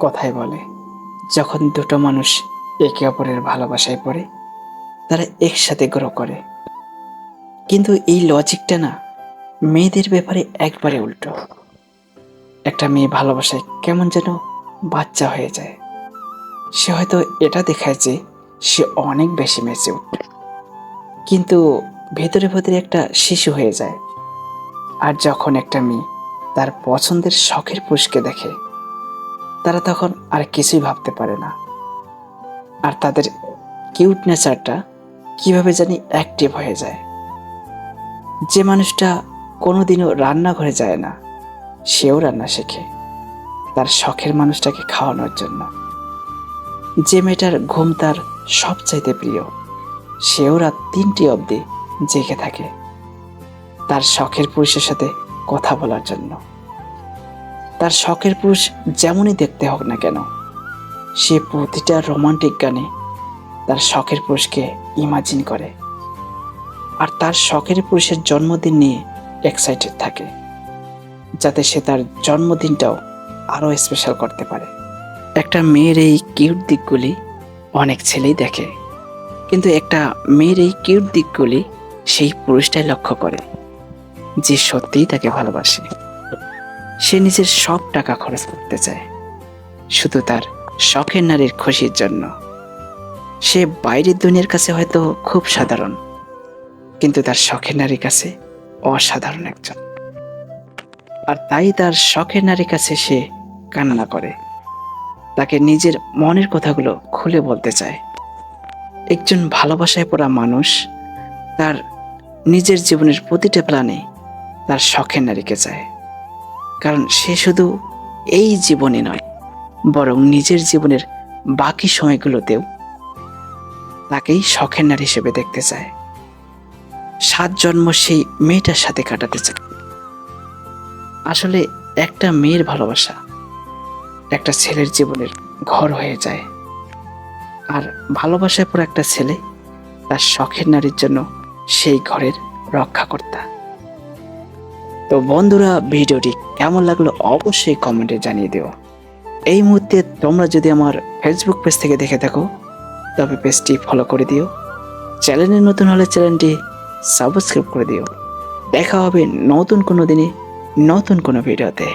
কথায় বলে। যখন দুটো মানুষ একে অপরের ভালোবাসায় পড়ে, তারা একসাথে গ্রো করে। কিন্তু এই লজিকটা না, মেয়েদের ব্যাপারে একবারে উল্টো। একটা মেয়ে ভালোবাসায় কেমন যেন বাচ্চা হয়ে যায়। সে হয়তো এটা দেখায় যে সে অনেক বেশি ম্যাচিউর কিন্তু ভেতরে ভেতরে একটা শিশু হয়ে যায়। আর যখন একটা মেয়ে তার পছন্দের শখের পুরুষকে দেখে তারা তখন আর কিছুই ভাবতে পারে না। আর তাদের কিউট নেচারটা কীভাবে জানি অ্যাক্টিভ হয়ে যায়। যে মানুষটা কোনোদিনও রান্নাঘরে যায় না, সেও রান্না শেখে। তার শখের মানুষটাকে খাওয়ানোর জন্য। যে মেয়েটার ঘুম তার সবচাইতে প্রিয়, সেও রাত তিনটি অবধি জেগে থাকে। তার শখের পুরুষের সাথে কথা বলার জন্য। তার শখের পুরুষ যেমনই দেখতে হোক না কেন, সে প্রতিটা রোমান্টিক গানে তার শখের পুরুষকে ইমাজিন করে। আর তার শখের পুরুষের জন্মদিন নিয়ে এক্সাইটেড থাকে, যাতে সে তার জন্মদিনটাও আরও স্পেশাল করতে পারে। একটা মেয়ের এই কিউট দিকগুলি অনেক ছেলেই দেখে, কিন্তু একটা মেয়ের এই কিউট দিকগুলি সেই পুরুষটাই লক্ষ্য করে, যে সত্যিই তাকে ভালোবাসে। সে নিজের সব টাকা খরচ করতে চায়। শুধু তার শখের নারীর খুশির জন্য। সে বাইরের দুনিয়ার কাছে হয়তো খুব সাধারণ, কিন্তু তার শখের নারীর কাছে অসাধারণ একজন। আর তাই তার শখের নারীর কাছে সে কান্না করে। তাকে নিজের মনের কথাগুলো খুলে বলতে চায়। একজন ভালোবাসায় পড়া মানুষ তার নিজের জীবনের প্রতিটা প্ল্যানে তার শখের নারীকে চায়। কারণ সে শুধু এই জীবনে নয়, বরং নিজের জীবনের বাকি সময়গুলোতেও তাকেই শখের নারী হিসেবে দেখতে চায়। সাত জন্ম সেই মেয়েটার সাথে কাটাতে চায়। আসলে একটা মেয়ের ভালোবাসা একটা ছেলের জীবনের ঘর হয়ে যায়। আর ভালোবাসায় পর একটা ছেলে তার শখের নারীর জন্য সেই ঘরের রক্ষাকর্তা। তো বন্ধুরা, ভিডিওটি কেমন লাগল অবশ্যই কমেন্টে জানিয়ে দিও। এই মুহূর্তে তোমরা যদি আমার ফেসবুক পেজ থেকে দেখে থাকো, তবে পেজটি ফলো করে দিও। চ্যানেলে নতুন হলে চ্যানেলটি সাবস্ক্রাইব করে দিও। দেখা হবে নতুন কোনো দিনে, নতুন কোনো ভিডিওতে।